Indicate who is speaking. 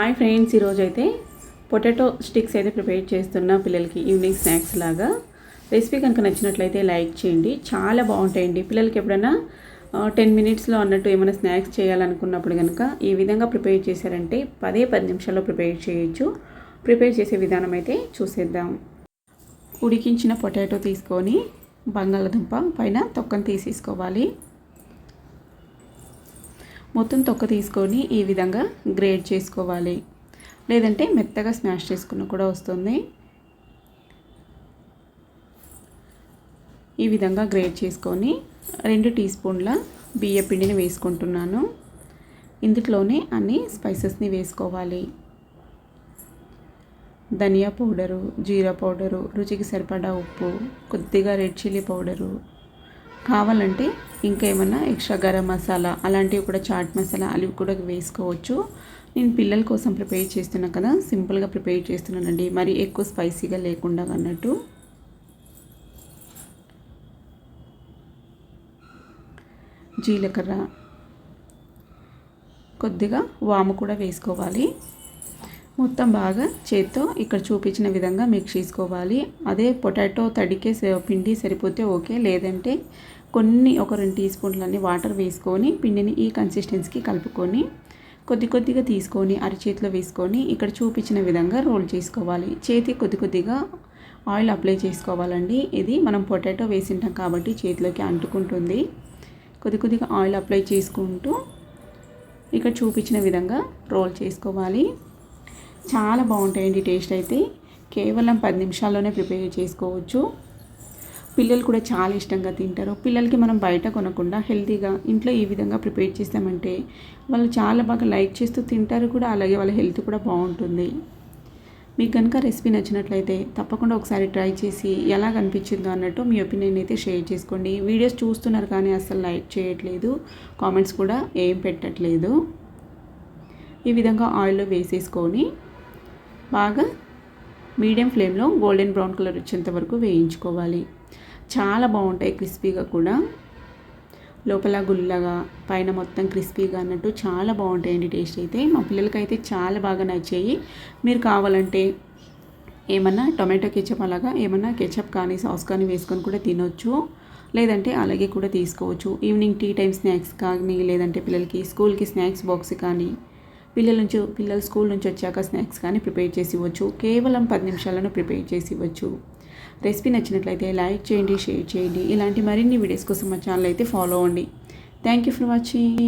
Speaker 1: Hi friends ఈరోజు అయితే potato sticks అయితే ప్రిపేర్ చేస్తున్న పిల్లలకి ఈవినింగ్ స్నాక్స్ లాగా. రెసిపీ కనుక నచ్చినట్లయితే లైక్ చేయండి. చాలా బాగుంటాయండి. పిల్లలకి ఎప్పుడైనా టెన్ మినిట్స్లో అన్నట్టు ఏమైనా స్నాక్స్ చేయాలనుకున్నప్పుడు కనుక ఈ విధంగా ప్రిపేర్ చేశారంటే పదే పది నిమిషాల్లో ప్రిపేర్ చేయొచ్చు. ప్రిపేర్ చేసే విధానం అయితే చూసేద్దాం. ఉడికించిన పొటాటో తీసుకొని బంగాళదుంప పైన తొక్కను తీసేసుకోవాలి. మొత్తం తొక్క తీసుకొని ఈ విధంగా గ్రేడ్ చేసుకోవాలి. లేదంటే మెత్తగా స్మాష్ చేసుకున్న కూడా వస్తుంది. ఈ విధంగా గ్రేడ్ చేసుకొని రెండు టీ స్పూన్ల బియ్య పిండిని వేసుకుంటున్నాను. ఇందులోనే అన్ని స్పైసెస్ని వేసుకోవాలి. ధనియా పౌడరు జీరా పౌడరు రుచికి సరిపడా ఉప్పు కొద్దిగా రెడ్ చిల్లీ పౌడరు కావాలంటే ఇంకా ఎక్స్ట్రా గరం మసాలా అలాంటివి కూడా చాట్ మసాలా అవి కూడా వేసుకోవచ్చు. నేను పిల్లల కోసం ప్రిపేర్ చేస్తున్నా కదా సింపుల్గా ప్రిపేర్ చేస్తున్నానండి. మరి ఎక్కువ స్పైసీగా లేకుండా అన్నట్టు. జీలకర్ర. కొద్దిగా వాము కూడా వేసుకోవాలి. మొత్తం బాగా చేత్తో ఇక్కడ చూపించిన విధంగా మిక్స్ చేసుకోవాలి. అదే పొటాటో తడికే పిండి సరిపోతే ఓకే లేదంటే కొన్ని ఒక రెండు టీ స్పూన్లన్నీ వాటర్ వేసుకొని పిండిని ఈ కన్సిస్టెన్సీకి కలుపుకొని కొద్ది కొద్దిగా తీసుకొని అరిచేతిలో వేసుకొని ఇక్కడ చూపించిన విధంగా రోల్ చేసుకోవాలి. చేతి కొద్ది కొద్దిగా ఆయిల్ అప్లై చేసుకోవాలండి. ఇది మనం పొటాటో వేసింటాం కాబట్టి చేతిలోకి అంటుకుంటుంది. కొద్ది కొద్దిగా ఆయిల్ అప్లై చేసుకుంటూ ఇక్కడ చూపించిన విధంగా రోల్ చేసుకోవాలి. చాలా బాగుంటాయండి టేస్ట్ అయితే. కేవలం పది నిమిషాల్లోనే ప్రిపేర్ చేసుకోవచ్చు. పిల్లలు కూడా చాలా ఇష్టంగా తింటారు. పిల్లలకి మనం బయట కొనకుండా హెల్తీగా ఇంట్లో ఈ విధంగా ప్రిపేర్ చేస్తామంటే వాళ్ళు చాలా బాగా లైక్ చేస్తూ తింటారు కూడా అలాగే వాళ్ళ హెల్త్ కూడా బాగుంటుంది. మీకు కనుక రెసిపీ నచ్చినట్లయితే తప్పకుండా ఒకసారి ట్రై చేసి ఎలా కనిపించిందో అన్నట్టు మీ ఒపీనియన్ అయితే షేర్ చేసుకోండి. వీడియోస్ చూస్తున్నారు కానీ అసలు లైక్ చేయట్లేదు కామెంట్స్ కూడా ఏం పెట్టట్లేదు. ఈ విధంగా ఆయిల్లో వేసేసుకొని బాగా మీడియం ఫ్లేమ్లో గోల్డెన్ బ్రౌన్ కలర్ వచ్చేంత వరకు వేయించుకోవాలి. చాలా బాగుంటాయి క్రిస్పీగా కూడా. లోపల గుల్లగా పైన మొత్తం క్రిస్పీగా అన్నట్టు చాలా బాగుంటాయండి టేస్ట్ అయితే. మా పిల్లలకైతే చాలా బాగా నచ్చాయి. మీరు కావాలంటే ఏమన్నా టొమాటో కెచప్ అలాగా ఏమన్నా కెచప్ కానీ సాస్ కానీ వేసుకొని కూడా తినొచ్చు. లేదంటే అలాగే కూడా తీసుకోవచ్చు. ఈవినింగ్ టీ టైం స్నాక్స్ కానీ లేదంటే పిల్లలకి స్కూల్కి స్నాక్స్ బాక్స్ కానీ పిల్లల నుంచి పిల్లలు స్కూల్ నుంచి వచ్చాక స్నాక్స్ కానీ ప్రిపేర్ చేసి ఇవ్వచ్చు. కేవలం పది నిమిషాలను ప్రిపేర్ చేసి ఇవ్వచ్చు. రెసిపీ నచ్చినట్లయితే లైక్ చేయండి షేర్ చేయండి. ఇలాంటి మరిన్ని వీడియోస్ కోసం మా ఛానల్ అయితే ఫాలో అవ్వండి. Thank you for watching